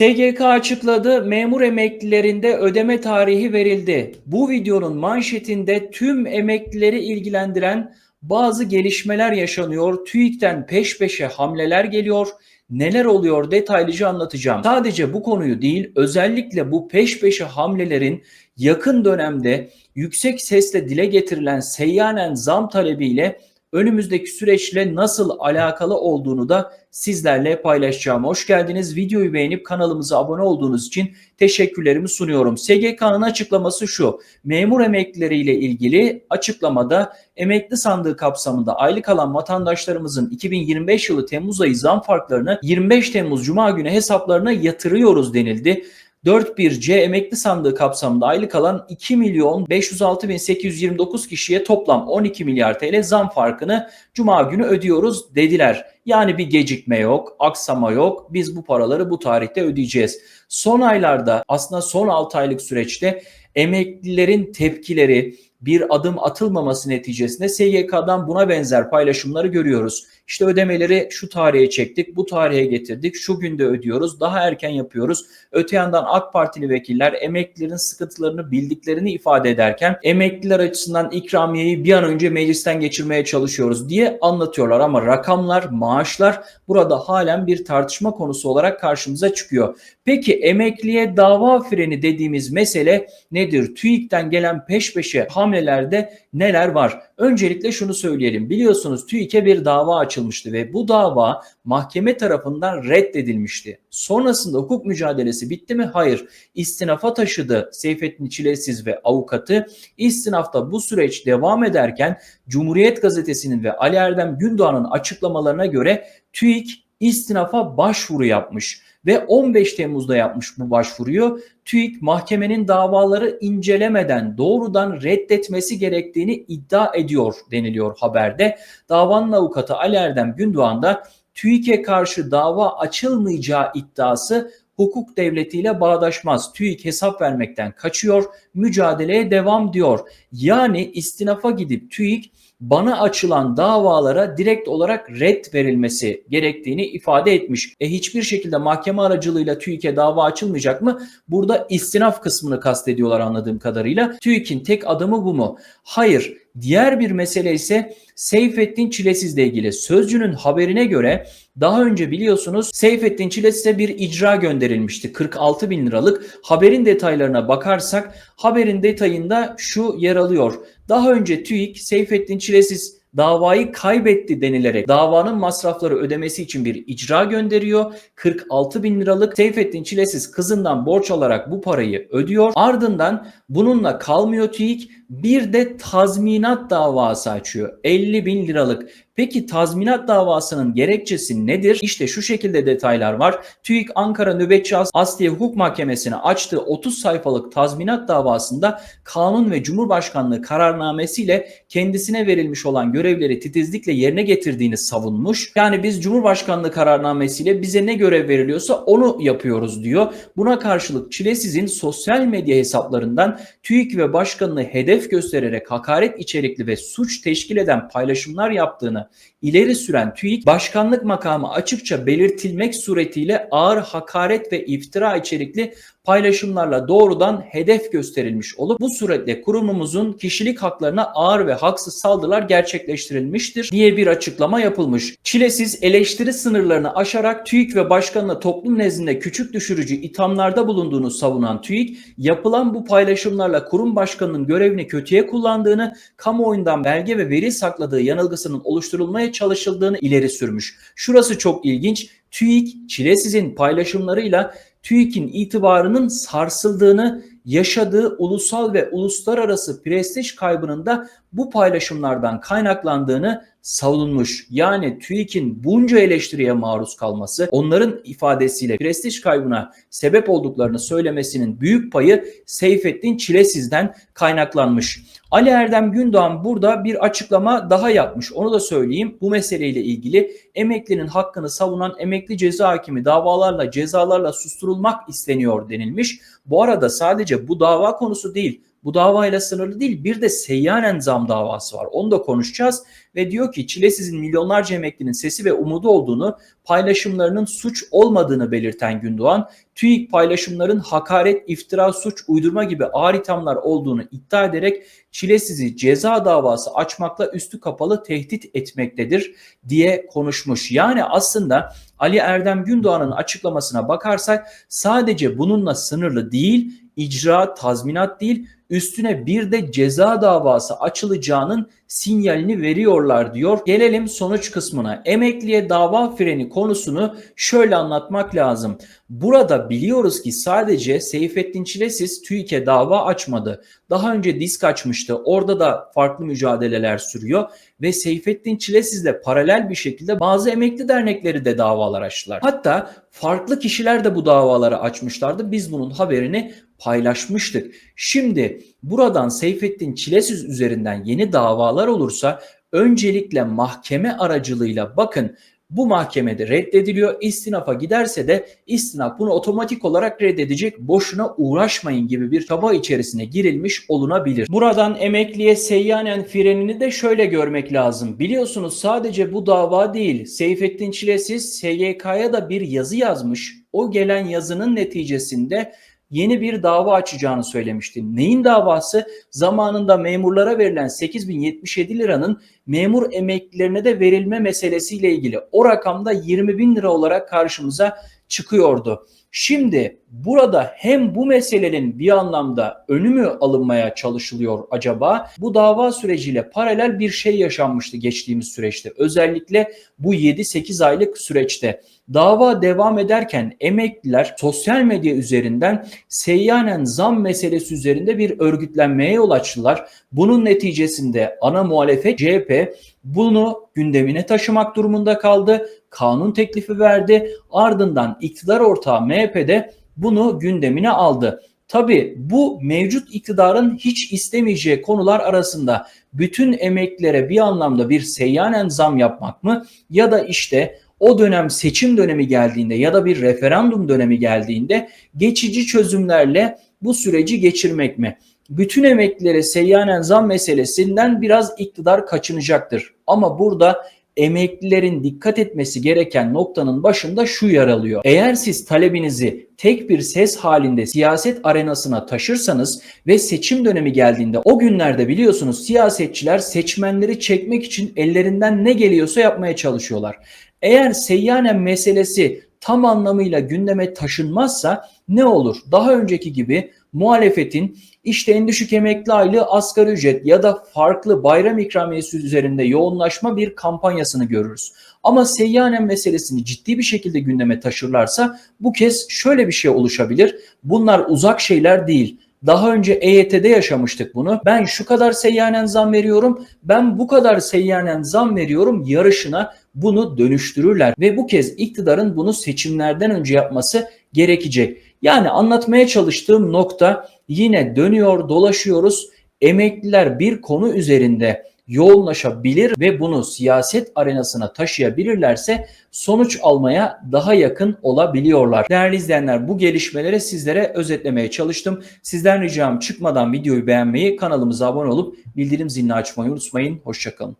TGK açıkladı, memur emeklilerinde ödeme tarihi verildi. Bu videonun manşetinde tüm emeklileri ilgilendiren bazı gelişmeler yaşanıyor. TÜİK'ten peş peşe hamleler geliyor. Neler oluyor detaylıca anlatacağım. Sadece bu konuyu değil, özellikle bu peş peşe hamlelerin yakın dönemde yüksek sesle dile getirilen seyyanen zam talebiyle önümüzdeki süreçle nasıl alakalı olduğunu da sizlerle paylaşacağım. Hoş geldiniz. Videoyu beğenip kanalımıza abone olduğunuz için teşekkürlerimi sunuyorum. SGK'nın açıklaması şu. Memur emeklileriyle ilgili açıklamada emekli sandığı kapsamında aylık alan vatandaşlarımızın 2025 yılı Temmuz ayı zam farklarını 25 Temmuz Cuma günü hesaplarına yatırıyoruz denildi. 4.1C emekli sandığı kapsamında aylık alan 2 milyon 506 bin 829 kişiye toplam 12 milyar TL zam farkını Cuma günü ödüyoruz dediler. Yani bir gecikme yok, aksama yok. Biz bu paraları bu tarihte ödeyeceğiz. Son aylarda aslında son 6 aylık süreçte emeklilerin tepkileri, bir adım atılmaması neticesinde SGK'dan buna benzer paylaşımları görüyoruz. İşte ödemeleri şu tarihe çektik, bu tarihe getirdik, şu günde ödüyoruz, daha erken yapıyoruz. Öte yandan AK Partili vekiller emeklilerin sıkıntılarını bildiklerini ifade ederken emekliler açısından ikramiyeyi bir an önce meclisten geçirmeye çalışıyoruz diye anlatıyorlar. Ama rakamlar, maaşlar burada halen bir tartışma konusu olarak karşımıza çıkıyor. Peki emekliye dava freni dediğimiz mesele nedir? TÜİK'ten gelen peş peşe hamlelerde neler var? Öncelikle şunu söyleyelim. Biliyorsunuz TÜİK'e bir dava açılmıştı ve bu dava mahkeme tarafından reddedilmişti. Sonrasında hukuk mücadelesi bitti mi? Hayır. İstinafa taşıdı Seyfettin Çilesiz ve avukatı. İstinafta bu süreç devam ederken Cumhuriyet Gazetesi'nin ve Ali Erdem Gündoğan'ın açıklamalarına göre TÜİK istinafa başvuru yapmış ve 15 Temmuz'da yapmış bu başvuruyu. TÜİK mahkemenin davaları incelemeden doğrudan reddetmesi gerektiğini iddia ediyor deniliyor haberde. Davanın avukatı Ali Erdem Gündoğan da TÜİK'e karşı dava açılmayacağı iddiası hukuk devletiyle bağdaşmaz. TÜİK hesap vermekten kaçıyor, mücadeleye devam diyor. Yani istinafa gidip TÜİK bana açılan davalara direkt olarak red verilmesi gerektiğini ifade etmiş. E hiçbir şekilde mahkeme aracılığıyla TÜİK'e dava açılmayacak mı? Burada istinaf kısmını kastediyorlar anladığım kadarıyla. TÜİK'in tek adımı bu mu? Hayır. Diğer bir mesele ise Seyfettin Çilesiz'le ilgili. Sözcünün haberine göre daha önce biliyorsunuz Seyfettin Çilesiz'e bir icra gönderilmişti. 46 bin liralık. Haberin detaylarına bakarsak haberin detayında şu yer alıyor. Daha önce TÜİK Seyfettin Çilesiz davayı kaybetti denilerek davanın masrafları ödemesi için bir icra gönderiyor. 46 bin liralık Seyfettin Çilesiz kızından borç alarak bu parayı ödüyor. Ardından bununla kalmıyor TÜİK bir de tazminat davası açıyor. 50 bin liralık. Peki tazminat davasının gerekçesi nedir? İşte şu şekilde detaylar var. TÜİK Ankara Nöbetçi Asliye Hukuk Mahkemesi'ne açtığı 30 sayfalık tazminat davasında kanun ve cumhurbaşkanlığı kararnamesiyle kendisine verilmiş olan görevleri titizlikle yerine getirdiğini savunmuş. Yani biz cumhurbaşkanlığı kararnamesiyle bize ne görev veriliyorsa onu yapıyoruz diyor. Buna karşılık Çilesiz'in sosyal medya hesaplarından TÜİK ve başkanını hedef göstererek hakaret içerikli ve suç teşkil eden paylaşımlar yaptığını ileri süren TÜİK başkanlık makamı açıkça belirtilmek suretiyle ağır hakaret ve iftira içerikli paylaşımlarla doğrudan hedef gösterilmiş olup bu suretle kurumumuzun kişilik haklarına ağır ve haksız saldırılar gerçekleştirilmiştir diye bir açıklama yapılmış. Çilesiz eleştiri sınırlarını aşarak TÜİK ve başkanına toplum nezdinde küçük düşürücü ithamlarda bulunduğunu savunan TÜİK, yapılan bu paylaşımlarla kurum başkanının görevini kötüye kullandığını, kamuoyundan belge ve veri sakladığı yanılgısının oluşturulmaya çalışıldığını ileri sürmüş. Şurası çok ilginç. TÜİK Çilesiz'in paylaşımlarıyla TÜİK'in itibarının sarsıldığını, yaşadığı ulusal ve uluslararası prestij kaybının da bu paylaşımlardan kaynaklandığını savunmuş. Yani TÜİK'in bunca eleştiriye maruz kalması, onların ifadesiyle prestij kaybına sebep olduklarını söylemesinin büyük payı Seyfettin Çilesiz'den kaynaklanmış. Ali Erdem Gündoğan burada bir açıklama daha yapmış. Onu da söyleyeyim. Bu meseleyle ilgili emeklinin hakkını savunan emekli ceza hakimi davalarla cezalarla susturulmak isteniyor denilmiş. Bu arada sadece bu dava konusu değil bu davayla sınırlı değil. Bir de seyyanen zam davası var. Onu da konuşacağız. Ve diyor ki Çilesiz'in milyonlarca emeklinin sesi ve umudu olduğunu, paylaşımlarının suç olmadığını belirten Gündoğan, TÜİK paylaşımların hakaret, iftira, suç, uydurma gibi ağır ithamlar olduğunu iddia ederek Çilesiz'i ceza davası açmakla üstü kapalı tehdit etmektedir diye konuşmuş. Yani aslında Ali Erdem Gündoğan'ın açıklamasına bakarsak sadece bununla sınırlı değil, icra, tazminat değil, üstüne bir de ceza davası açılacağının sinyalini veriyorlar diyor. Gelelim sonuç kısmına. Emekliye dava freni konusunu şöyle anlatmak lazım. Burada biliyoruz ki sadece Seyfettin Çilesiz TÜİK'e dava açmadı. Daha önce disk açmıştı. Orada da farklı mücadeleler sürüyor ve Seyfettin Çilesiz'le paralel bir şekilde bazı emekli dernekleri de davalar açtılar. Hatta farklı kişiler de bu davaları açmışlardı. Biz bunun haberini paylaşmıştık. Şimdi buradan Seyfettin Çilesiz üzerinden yeni davalar olursa öncelikle mahkeme aracılığıyla bakın bu mahkemede reddediliyor. İstinafa giderse de istinaf bunu otomatik olarak reddedecek. Boşuna uğraşmayın gibi bir çaba içerisine girilmiş olunabilir. Buradan emekliye seyyanen frenini de şöyle görmek lazım. Biliyorsunuz sadece bu dava değil. Seyfettin Çilesiz SGK'ya da bir yazı yazmış. O gelen yazının neticesinde yeni bir dava açacağını söylemişti. Neyin davası? Zamanında memurlara verilen 8077 liranın memur emeklilerine de verilme meselesiyle ilgili. O rakamda 20 bin lira olarak karşımıza çıkıyordu. Şimdi burada hem bu meselenin bir anlamda önü mü alınmaya çalışılıyor acaba? Bu dava süreciyle paralel bir şey yaşanmıştı geçtiğimiz süreçte. Özellikle bu 7-8 aylık süreçte. Dava devam ederken emekliler sosyal medya üzerinden seyyanen zam meselesi üzerinde bir örgütlenmeye yol açtılar. Bunun neticesinde ana muhalefet CHP bunu gündemine taşımak durumunda kaldı. Kanun teklifi verdi. Ardından iktidar ortağı MHP'de bunu gündemine aldı. Tabi bu mevcut iktidarın hiç istemeyeceği konular arasında bütün emeklilere bir anlamda bir seyyanen zam yapmak mı ya da işte o dönem seçim dönemi geldiğinde ya da bir referandum dönemi geldiğinde geçici çözümlerle bu süreci geçirmek mi? Bütün emeklilere seyyanen zam meselesinden biraz iktidar kaçınacaktır. Ama burada emeklilerin dikkat etmesi gereken noktanın başında şu yer alıyor. Eğer siz talebinizi tek bir ses halinde siyaset arenasına taşırsanız ve seçim dönemi geldiğinde o günlerde biliyorsunuz siyasetçiler seçmenleri çekmek için ellerinden ne geliyorsa yapmaya çalışıyorlar. Eğer seyyanen meselesi tam anlamıyla gündeme taşınmazsa ne olur? Daha önceki gibi muhalefetin işte en düşük emekli aylığı asgari ücret ya da farklı bayram ikramiyesi üzerinde yoğunlaşma bir kampanyasını görürüz. Ama seyyanen meselesini ciddi bir şekilde gündeme taşırlarsa bu kez şöyle bir şey oluşabilir. Bunlar uzak şeyler değil. Daha önce EYT'de yaşamıştık bunu. Ben şu kadar seyyanen zam veriyorum, ben bu kadar seyyanen zam veriyorum yarışına bunu dönüştürürler. Ve bu kez iktidarın bunu seçimlerden önce yapması gerekecek. Yani anlatmaya çalıştığım nokta yine dönüyor dolaşıyoruz. Emekliler bir konu üzerinde yoğunlaşabilir ve bunu siyaset arenasına taşıyabilirlerse sonuç almaya daha yakın olabiliyorlar. Değerli izleyenler bu gelişmeleri sizlere özetlemeye çalıştım. Sizden ricam çıkmadan videoyu beğenmeyi, kanalımıza abone olup bildirim zilini açmayı unutmayın. Hoşçakalın.